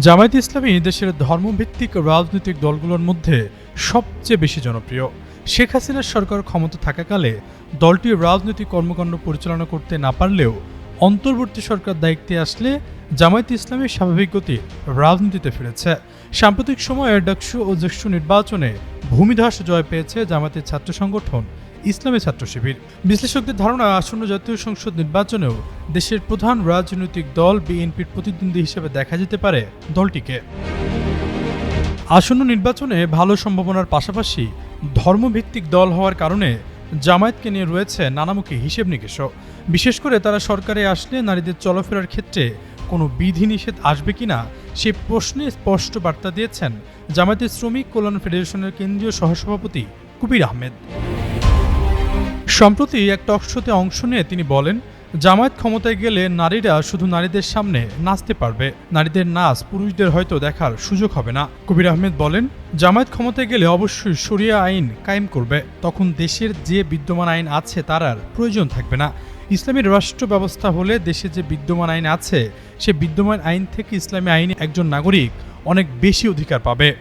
জামায়াত ইসলামী দেশের ধর্মভিত্তিক রাজনৈতিক দলগুলোর মধ্যে সবচেয়ে বেশি জনপ্রিয়। শেখ হাসিনার সরকার ক্ষমতা থাকাকালে দলটি রাজনৈতিক কর্মকাণ্ড পরিচালনা করতে না পারলেও অন্তর্বর্তী সরকার দায়িত্বে আসলে জামায়াত ইসলামের স্বাভাবিক গতি রাজনীতিতে ফিরেছে। সাম্প্রতিক সময়ে ডাকসু ও জ্যেষ্ঠ নির্বাচনে ভূমিধস জয় পেয়েছে জামায়াতের ছাত্র সংগঠন ইসলামী ছাত্র শিবির। বিশ্লেষকদের ধারণা, আসন্ন জাতীয় সংসদ নির্বাচনেও দেশের প্রধান রাজনৈতিক দল বিএনপির প্রতিদ্বন্দ্বী হিসেবে দেখা যেতে পারে দলটিকে। আসন্ন নির্বাচনে ভালো সম্ভাবনার পাশাপাশি ধর্মভিত্তিক দল হওয়ার কারণে জামায়াতকে নিয়ে রয়েছে নানামুখী হিসেব নিকেশও বিশেষ করে তারা সরকারে আসলে নারীদের চলাফেরার ক্ষেত্রে কোনো বিধিনিষেধ আসবে কি না সে প্রশ্নে স্পষ্ট বার্তা দিয়েছেন জামায়াতের শ্রমিক কল্যাণ ফেডারেশনের কেন্দ্রীয় সহসভাপতি কুবির আহমেদ। সম্প্রতি এক টকশোতে অংশ নিয়ে তিনি বলেন জামায়াত ক্ষমতায় গেলে নারীরা শুধু নারীদের সামনে নাচতে পারবে। নারীদের নাচ পুরুষদের হয়তো দেখার সুযোগ হবে না। কবির আহমেদ বলেন, জামায়াত ক্ষমতায় গেলে অবশ্যই শরিয়া আইন কায়েম করবে। তখন দেশের যে বিদ্যমান আইন আছে তার আর প্রয়োজন থাকবে না। ইসলামী রাষ্ট্র ব্যবস্থা হলে দেশে যে বিদ্যমান আইন আছে, সে বিদ্যমান আইন থেকে ইসলামী আইনে একজন নাগরিক অনেক বেশি অধিকার পাবে।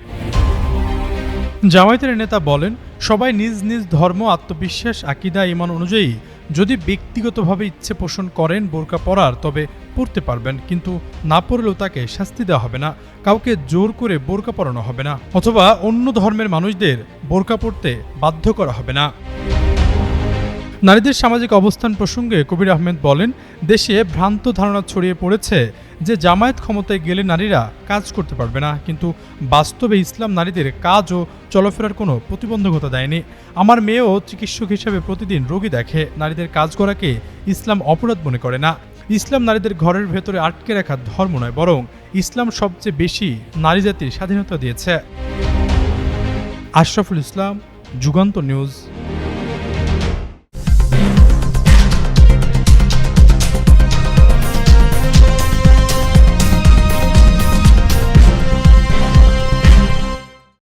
জামায়াতের নেতা বলেন সবাই নিজ নিজ ধর্ম, আত্মবিশ্বাস, আকিদা ইমান অনুযায়ী যদি ব্যক্তিগতভাবে ইচ্ছে পোষণ করেন বোরকা পরার, তবে পড়তে পারবেন। কিন্তু না পড়লেও তাকে শাস্তি দেওয়া হবে না। কাউকে জোর করে বোরকা পরানো হবে না। অথবা অন্য ধর্মের মানুষদের বোরকা পড়তে বাধ্য করা হবে না। নারীদের সামাজিক অবস্থান প্রসঙ্গে কবির আহমেদ বলেন, দেশে ভ্রান্ত ধারণা ছড়িয়ে পড়েছে যে জামায়াত ক্ষমতায় গেলে নারীরা কাজ করতে পারবে না, কিন্তু বাস্তবে ইসলাম নারীদের কাজ ও চলাফেরার কোনো প্রতিবন্ধকতা দেয়নি। আমার মেয়েও চিকিৎসক হিসেবে প্রতিদিন রোগী দেখে, নারীদের কাজ করাকে ইসলাম অপরাধ মনে করে না। ইসলাম নারীদের ঘরের ভেতরে আটকে রাখা ধর্ম নয়, বরং ইসলাম সবচেয়ে বেশি নারী জাতির স্বাধীনতা দিয়েছে। আশরাফুল ইসলাম যুগান্ত নিউজ।